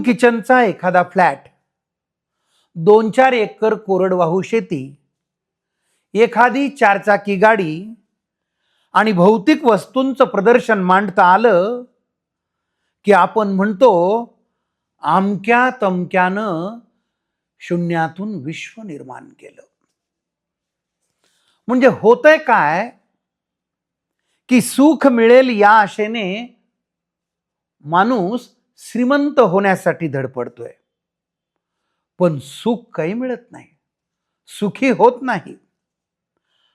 Room किचनचा एखादा flat. दोन चार एकर कोरडवाहू शेती. एखादी चारचाकी गाडी. आणि भौतिक वस्तूंचं प्रदर्शन मांडता आलं की आपण म्हणतो आमक्या तमक्यानं शून्यातून विश्व निर्माण केलं. म्हणजे होतंय काय? की सुख मिळेल या आशेने माणूस श्रीमंत होण्यासाठी धडपडतोय पण सुख काही मिळत नाही. सुखी होत नाही.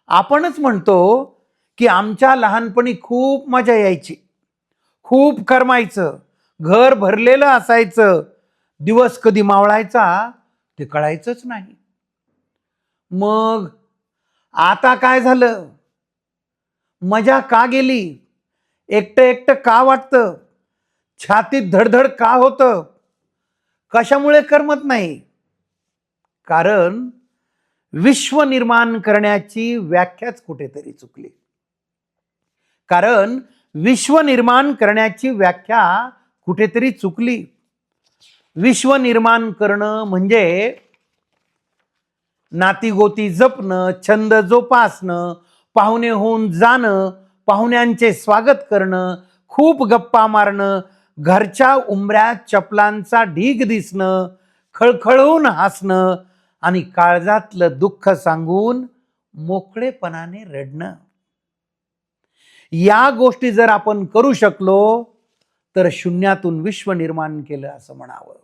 आपणच म्हणतो की आमच्या लहानपणी खूप मजा यायची. खूप करमायचं. घर भरलेलं असायचं. दिवस कधी मावळायचा ते कळायचंच नाही. मग आता काय झालं? मजा का गेली? एकटं एकटं का वाटतं? छातीत धडधड का होतं? कशामुळे करमत नाही? कारण विश्व निर्माण करण्याची व्याख्याच कुठेतरी चुकली. कारण विश्व निर्माण करण्याची व्याख्या कुठेतरी चुकली. विश्व निर्माण करणं म्हणजे नातीगोती जपणं छंद जोपासणं पाहुणे होऊन जाणं पाहुण्यांचे स्वागत करणं खूप गप्पा मारणं घरच्या उंबऱ्यात चपलांचा ढीग दिसणं खळखळून हसणं आणि काळजातलं दुःख सांगून मोकळेपणाने रडणं. या गोष्टी जर आपण करू शकलो तर शून्यातून विश्व निर्माण केलं असं म्हणावं.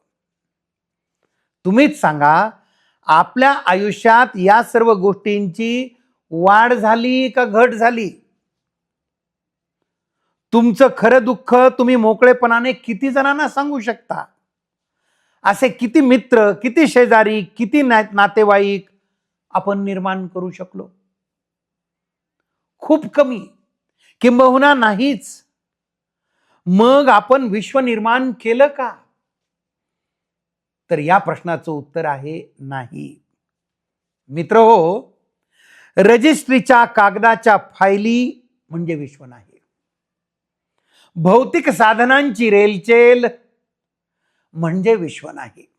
तुम्हीच सांगा आपल्या आयुष्यात या सर्व गोष्टींची वाढ झाली का घट झाली? तुमचं खरं दुःख तुम्ही मोकळेपणाने किती जणांना सांगू शकता? असे किती मित्र किती शेजारी किती ना नातेवाईक आपण निर्माण करू शकलो? खूप कमी. किंबहुना नाहीच. मग आपण विश्व निर्माण केलं का? तर या प्रश्नाचं उत्तर आहे नाही. मित्र हो रजिस्ट्रीच्या कागदाच्या फायली म्हणजे विश्व नाही. भौतिक साधनांची रेलचेल. म्हणजे विश्व नाही.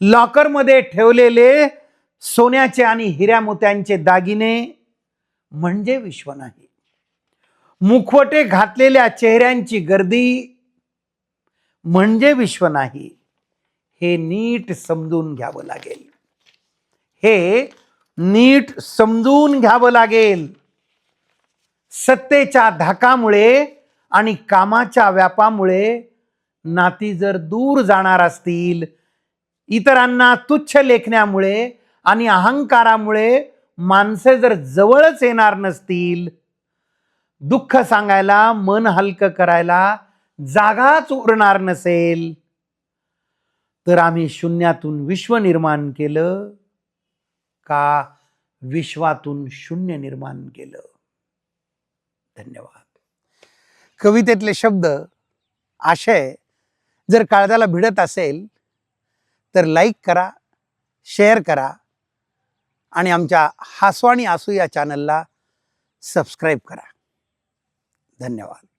लॉकरमध्ये ठेवलेले सोन्याचे आणि हिऱ्या मोत्यांचे दागिने म्हणजे विश्व नाही. मुखवटे घातलेल्या चेहऱ्यांची गर्दी म्हणजे विश्व नाही. हे नीट समजून घ्यावं लागेल. हे नीट समजून घ्यावं लागेल. सत्तेच्या धाकामुळे आणि कामाच्या व्यापामुळे नाती जर दूर जाणार असतील इतरांना तुच्छ लेखण्यामुळे आणि अहंकारामुळे माणसे जर जवळच येणार नसतील दुःख सांगायला मन हलकं करायला जागाच उरणार नसेल तर आम्ही शून्यातून विश्व निर्माण केलं का विश्वातून शून्य निर्माण केलं? धन्यवाद. कवितेतले शब्द आशय जर काळजाला भिडत असेल तर लाईक करा शेअर करा आणि आमच्या हासवाणी आसू या चॅनलला सबस्क्राईब करा. धन्यवाद.